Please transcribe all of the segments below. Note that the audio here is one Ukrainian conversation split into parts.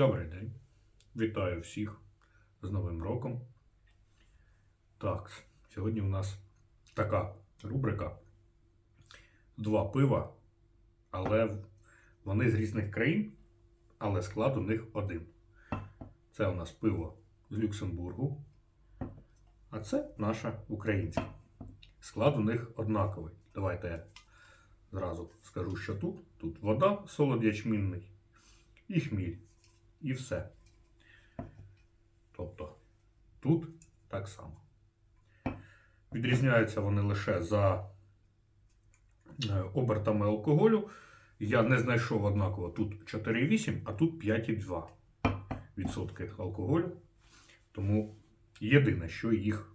Добрий день. Вітаю всіх з Новим роком. Так, сьогодні у нас така рубрика. Два пива, але вони з різних країн, але склад у них один. Це у нас пиво з Люксембургу, а це наша українська. Склад у них однаковий. Давайте я зразу скажу, що тут. Тут вода, солод ячмінний і хміль. І все. Тобто тут так само. Відрізняються вони лише за е, обертами алкоголю. Я не знайшов однаково тут 4,8, а тут 5,2 відсотки алкоголю. Тому єдине, що їх,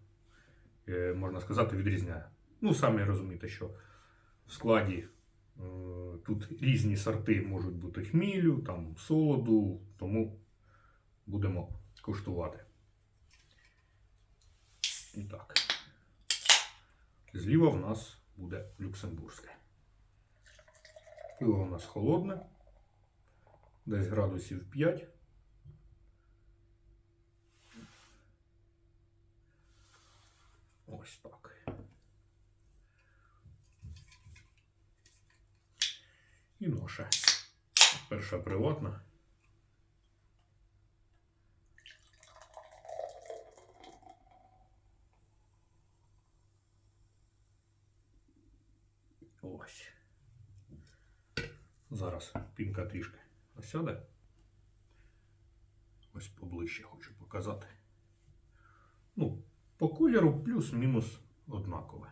е, можна сказати, відрізняє. Ну, самі розумієте, що в складі тут різні сорти можуть бути хмілю, там солоду, тому будемо куштувати. І так. Зліва в нас буде люксембурзьке. Пиво у нас холодне, десь градусів 5. Ось так. Ноша. Перша приватна. Ось. Зараз пінка трішки осяде. Ось поближче хочу показати. Ну, по кольору плюс-мінус однакове.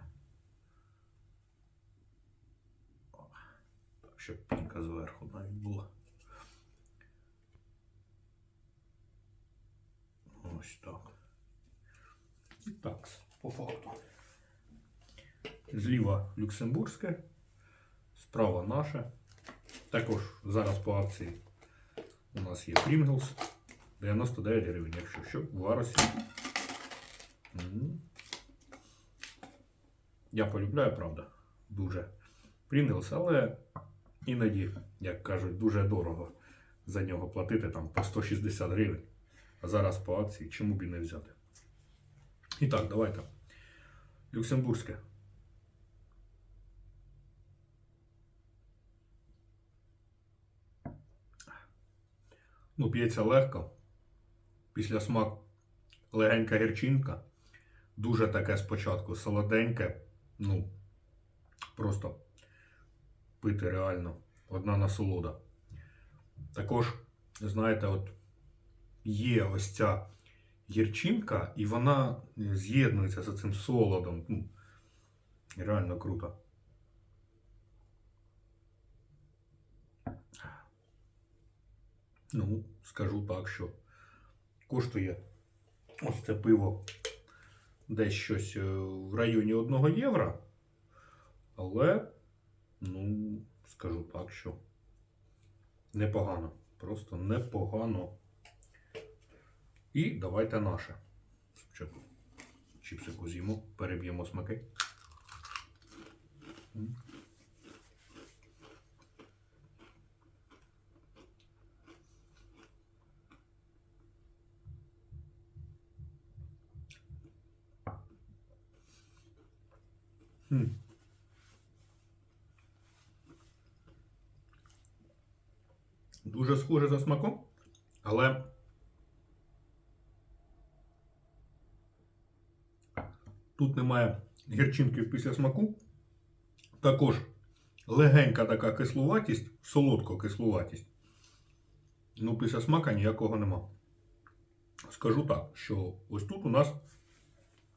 О, Так, щоб пінка зверху навіть була. Ось так. І так, по факту. Зліва люксембурзьке, справа наше. Також зараз по акції у нас є Pringles 99 гривень, якщо що, в Варосі. Я полюбляю, правда, дуже Pringles, але іноді, як кажуть, дуже дорого за нього платити там по 160 гривень. А зараз по акції чому б і не взяти. І так, давайте. Люксембурзьке. Ну, п'ється легко. Після смак легенька гірчинка. Дуже таке спочатку солоденьке. Ну, просто пити реально одна насолода. Також, знаєте, от є ось ця гірчинка, і вона з'єднується з цим солодом. Ну, реально круто. Ну, скажу так, що коштує ось це пиво десь щось е, в районі 1 євро. Але, ну, скажу так, що непогано. Просто непогано. І давайте наше. Спочатку чіпсику з'їмо, переб'ємо смаки. Хм. Дуже схоже за смаком, але тут немає гірчинків після смаку. Також легенька така кислуватість, солодко кислуватість. Ну, після смака ніякого нема. Скажу так, що ось тут у нас,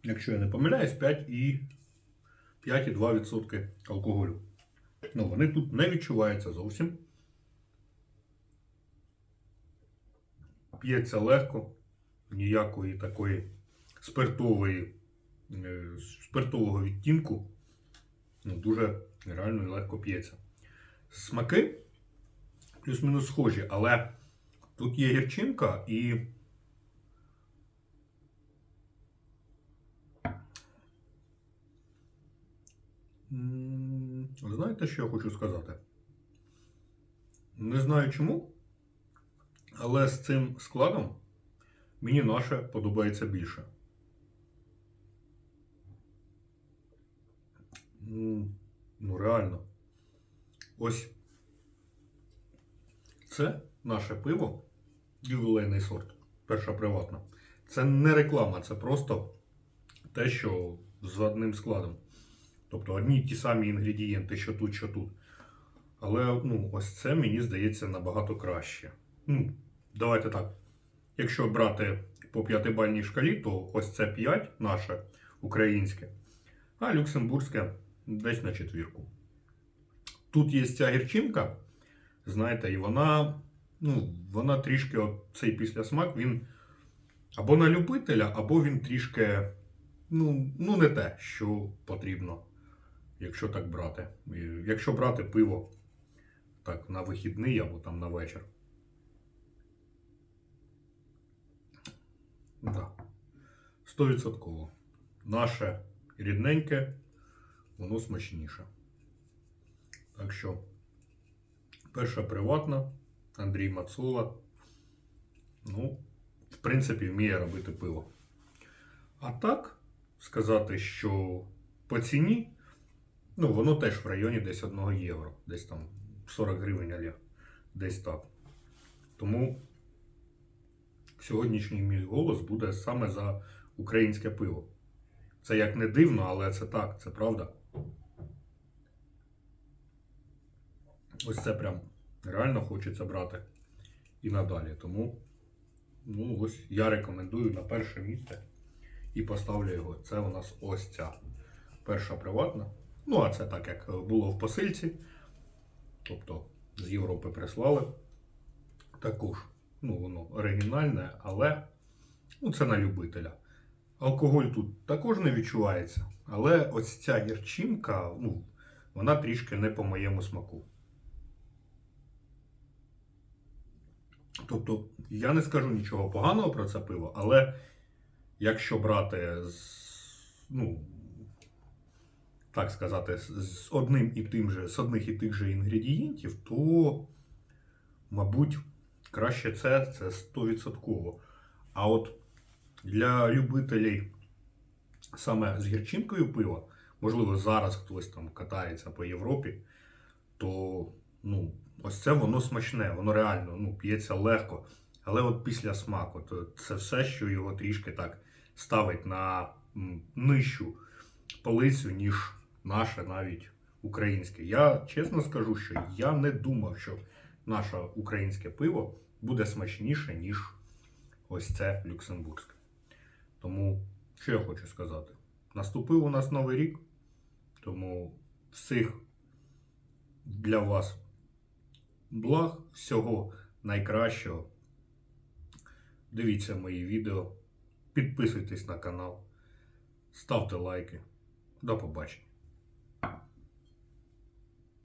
якщо я не помиляюсь, 5,2% алкоголю. Ну, вони тут не відчуваються зовсім. П'ється легко, ніякої такої спиртової, е, спиртового відтінку. Ну, дуже реально і легко п'ється. Смаки плюс-мінус схожі, але тут є гірчинка і Знаєте, що я хочу сказати? Не знаю чому. Але з цим складом мені наше подобається більше. Ну, реально. Ось це наше пиво, ювілейний сорт, перша приватна. Це не реклама, це просто те, що з одним складом. Тобто одні ті самі інгредієнти, що тут, що тут. Але ну, ось це мені здається набагато краще. Ну, давайте так. Якщо брати по п'ятибальній шкалі, то ось це 5 наше українське, а люксембурзьке десь на четвірку. Тут є ця гірчинка, знаєте, і вона, ну, вона трішки, от цей післясмак, він або на любителя, або він трішки, ну, ну не те, що потрібно, якщо так брати. Якщо брати пиво так, на вихідний або там на вечір. Да. 100%. Наше рідненьке, воно смачніше. Так що, перша приватна, Андрій Мацула. Ну, в принципі, вміє робити пиво. А так, сказати, що по ціні, ну, воно теж в районі десь 1 євро, десь там 40 гривень, але десь так. Тому сьогоднішній мій голос буде саме за українське пиво. Це як не дивно, але це так, це правда. Ось це прям реально хочеться брати і надалі. Тому ну, ось я рекомендую на перше місце і поставлю його. Це у нас ось ця перша приватна. Ну, а це так, як було в посильці. Тобто з Європи прислали. Також, ну, воно оригінальне, але ну, це на любителя. Алкоголь тут також не відчувається, але ось ця гірчинка, ну, вона трішки не по моєму смаку. Тобто, я не скажу нічого поганого про це пиво, але якщо брати з, ну, так сказати, з- одним і тим же, з одних і тих же інгредієнтів, то, мабуть, краще це, це 100%. А от для любителей саме з гірчинкою пива, можливо, зараз хтось там катається по Європі, то ну, ось це воно смачне, воно реально ну, п'ється легко. Але от після смаку, то це все, що його трішки так ставить на нижчу полицю, ніж наше навіть українське. Я чесно скажу, що я не думав, що наше українське пиво буде смачніше, ніж ось це люксембурзьке. Тому, що я хочу сказати? Наступив у нас новий рік, тому всіх для вас благ, всього найкращого. Дивіться мої відео, підписуйтесь на канал, ставте лайки. До побачення.